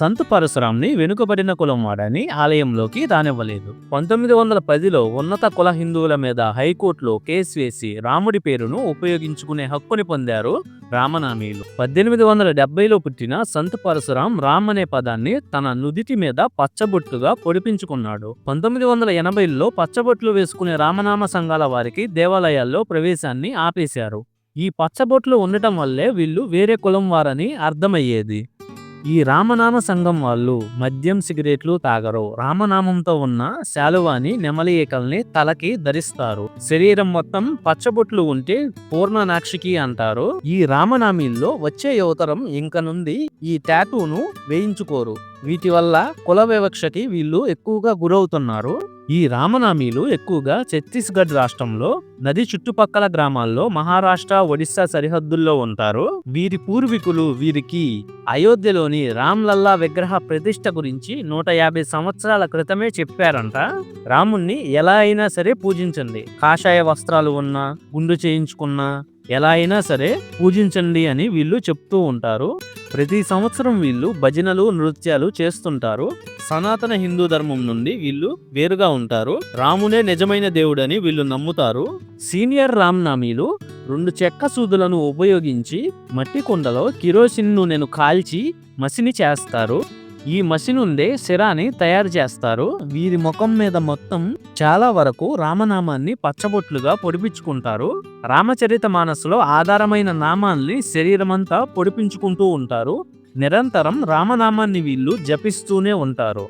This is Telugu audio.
సంత్ పరశురాంని వెనుకబడిన కులం వాడని ఆలయంలోకి రానివ్వలేదు. పంతొమ్మిది వందల పదిలో ఉన్నత కుల హిందువుల మీద హైకోర్టులో కేసు వేసి రాముడి పేరును ఉపయోగించుకునే హక్కుని పొందారు రామనామీలు. పద్దెనిమిది వందల డెబ్బైలో పుట్టిన సంత్ పరశురాం రామ్ అనే పదాన్ని తన నుదిటి మీద పచ్చబొట్టుగా పొడిపించుకున్నాడు. పంతొమ్మిది వందల ఎనభైలో పచ్చబొట్లు వేసుకునే రామనామ సంఘాల వారికి దేవాలయాల్లో ప్రవేశాన్ని ఆపేశారు. ఈ పచ్చబొట్లు ఉండటం వల్లే వీళ్ళు వేరే కులం వారని అర్థమయ్యేది. ఈ రామనామ సంఘం వాళ్ళు మద్యం సిగరెట్లు తాగరు. రామనామంతో ఉన్న శాలువాని నెమలి ఈకల్ని తలకి ధరిస్తారు. శరీరం మొత్తం పచ్చబొట్లు ఉంటే పూర్ణనాక్షికి అంటారు. ఈ రామనామీల్లో వచ్చే యువతరం ఇంక నుండి ఈ టాటూను వేయించుకోరు. వీటి వల్ల కుల వివక్షకి వీళ్ళు ఎక్కువగా గురవుతున్నారు. ఈ రామనామీలు ఎక్కువగా ఛత్తీస్గఢ్ రాష్ట్రంలో నది చుట్టుపక్కల గ్రామాల్లో మహారాష్ట్ర ఒడిశా సరిహద్దుల్లో ఉంటారు. వీరి పూర్వీకులు వీరికి అయోధ్యలోని రామ్లల్లా విగ్రహ ప్రతిష్ట గురించి నూట యాభై సంవత్సరాల క్రితమే చెప్పారంట. రాముణ్ణి ఎలా అయినా సరే పూజించండి. కాషాయ వస్త్రాలు ఉన్నా గుండు చేయించుకున్నా ఎలా అయినా సరే పూజించండి అని వీళ్ళు చెప్తూ ఉంటారు. ప్రతి సంవత్సరం వీళ్ళు భజనలు నృత్యాలు చేస్తుంటారు. సనాతన హిందూ ధర్మం నుండి వీళ్ళు వేరుగా ఉంటారు. రామునే నిజమైన దేవుడని వీళ్ళు నమ్ముతారు. సీనియర్ రామ్నామీలు రెండు చెక్క సూదులను ఉపయోగించి మట్టి కుండలో కిరోసిన్ నూనెను కాల్చి మసిని చేస్తారు. ఈ మసి నుండే శిరాని తయారు చేస్తారు. వీరి ముఖం మీద మొత్తం చాలా వరకు రామనామాన్ని పచ్చబొట్లుగా పొడిపించుకుంటారు. రామచరిత మానసులో ఆధారమైన నామాల్ని శరీరమంతా పొడిపించుకుంటూ ఉంటారు. నిరంతరం రామనామాన్ని వీళ్ళు జపిస్తూనే ఉంటారు.